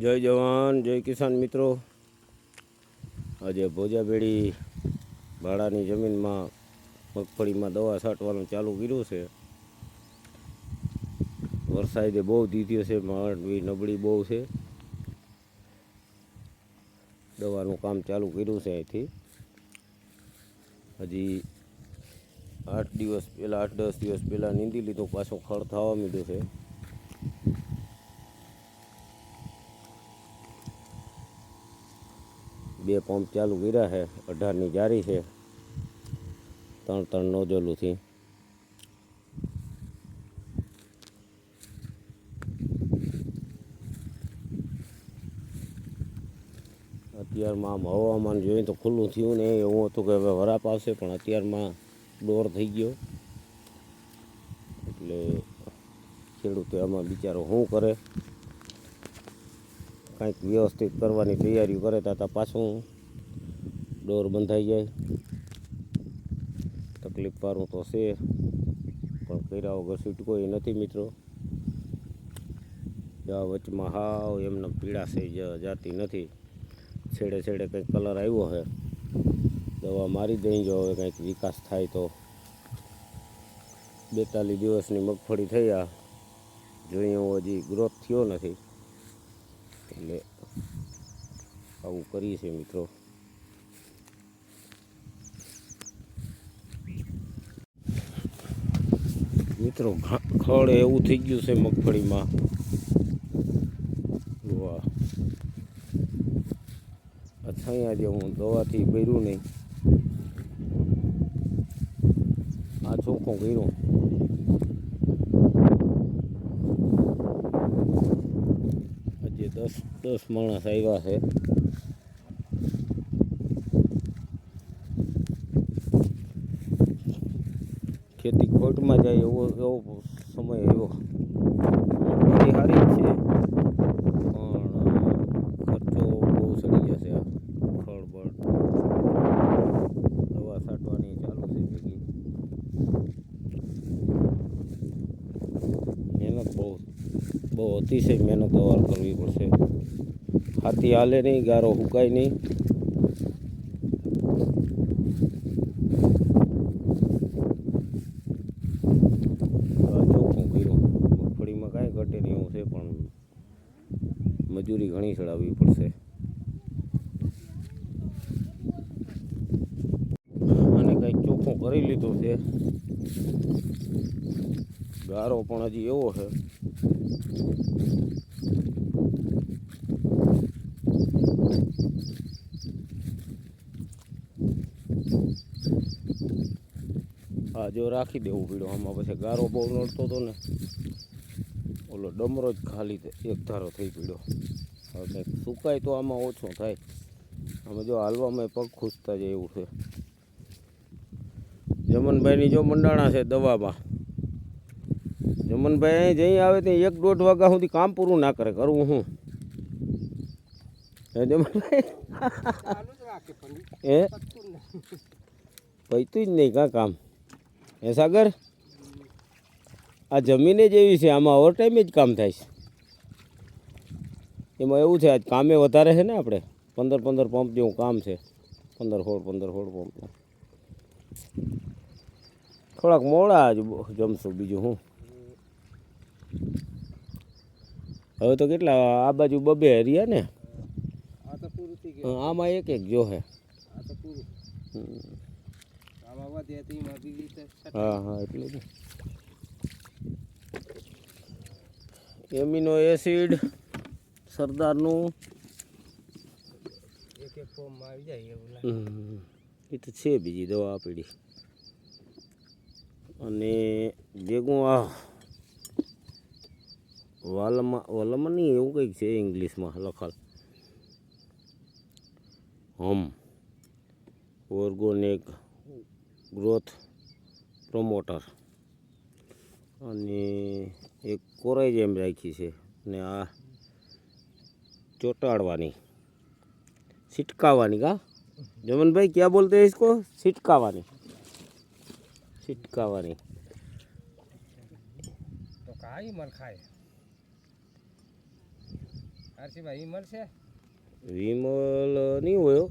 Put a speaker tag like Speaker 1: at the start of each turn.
Speaker 1: જય જવાન, જય કિસાન મિત્રો. આજે ભોજાબેડી ભાડાની જમીનમાં મગફળીમાં દવા છાંટવાનું ચાલુ કર્યું છે. વરસાદે બહુ દીધ્યો છે, માંડવી નબળી બહુ છે. દવાનું કામ ચાલુ કર્યું છે અહીંથી. હજી આઠ દિવસ પહેલાં, આઠ દસ દિવસ પહેલાં નીંદી લીધું, પાછું ખડ થવા મીધો છે. બે પંપ ચાલુ કર્યા છે, અઢારની જારી છે, ત્રણ ત્રણ નોઝલોથી અત્યારમાં આમ હવામાન જોઈએ તો ખુલ્લું થયું ને એવું હતું કે હવે વરાપ આવશે, પણ અત્યારમાં દોર થઈ ગયો. એટલે ખેડૂતો આમાં બિચારો શું કરે? કાંઈક વ્યવસ્થિત કરવાની તૈયારીઓ કરે તો પાછું ડોર બંધાઈ જાય. તકલીફ પારું તો છે, પણ કર્યા વગર છૂટકો એ નથી મિત્રો. વચમાં હાવ એમને પીડા થઈ જાતી નથી. છેડે છેડે કંઈક કલર આવ્યો છે દવા મારી દઈ જો હવે કંઈક વિકાસ થાય તો. બેતાલીસ દિવસની મગફળી થયા. જોઈએ હજી ગ્રોથ થયો નથી. એટલે આવું કરીએ છીએ મિત્રો. મિત્રો ખળ એવું થઈ ગયું છે મગફળીમાં. વાહ. અથાણિયા જે હું દવાથી ભર્યું નહીં. આ ચોખ્ખું કર્યું હજી દસ દસ માણસ આવ્યા છે. ખેતી ખોટમાં જાય એવો એવો સમય આવ્યો મગફળી સારી જ છે પણ ખર્ચો બહુ ચડી જશે આ ખળબળ દવા છાંટવાની ચાલુ છે ભેગી મહેનત બહુ બહુ અતિશય મહેનત અવાર કરવી પડશે. હાથી હાલે નહીં, ગારો હુકાય નહીં. ચોખ્ખું કર્યું. મગફળીમાં કાંઈ ઘટે છે, પણ મજૂરી ઘણી ચડાવવી પડશે. અને કંઈક ચોખ્ખું કરી લીધું છે. ગારો પણ હજી એવો છે. હા, જો રાખી દેવું પડ્યો આમાં પછી ગારો બહુ નડતો હતો ને. ઓલો ડમરો જ ખાલી એક ધારો થઈ પડ્યો હવે કંઈક સુકાય તો આમાં ઓછો થાય. અમે જો હાલવામાં પગ ખૂસતા જાય એવું છે. જમનભાઈની જો મંડાણા છે દવામાં. જમનભાઈ અહીં જઈ આવે ત્યાં એક દોઢ વાગ્યા સુધી કામ પૂરું ના કરે કરવું હું? હે જમનભાઈ? એ પૈતું જ નહીં કાં કામ? હે સાગર? આ જમીને જ એવી છે, આમાં ઓવર ટાઈમે જ કામ થાય છે. એમાં એવું છે, આજ કામે વધારે છે ને આપણે? પંદર પંદર પંપ જેવું કામ છે. પંદર હોળ પંદર હોળ પંપ. થોડાક મોડા જ જમશું બીજું હું. હવે તો કેટલા આ બાજુ બબે હરિયા ને? આમાં એક એક જો હે. હા હા એટલે જ એમિનો એસિડ સરદારનું.
Speaker 2: એક એક ફોર્મમાં આવી જાય એવું લાગે.
Speaker 1: એ તો છે બીજી દવા આપેલી. અને ભેગું આ વાલમાં વાલમાં નહીં એવું કંઈક છે ઇંગ્લિશમાં લખાલ હમ. Organic growth promoter. અને એક કોરાઈ જેમ રાખી છે અને આ ચોંટાડવાની. સિટકાવાની કા? જમનભાઈ, ક્યાં બોલતે ઇસકો? છિટકાવવાની
Speaker 2: તો કાઈ ઈમલ ખાય. હર્ષિભાઈ ઈમલ છે
Speaker 1: વિમલ નહીં હોય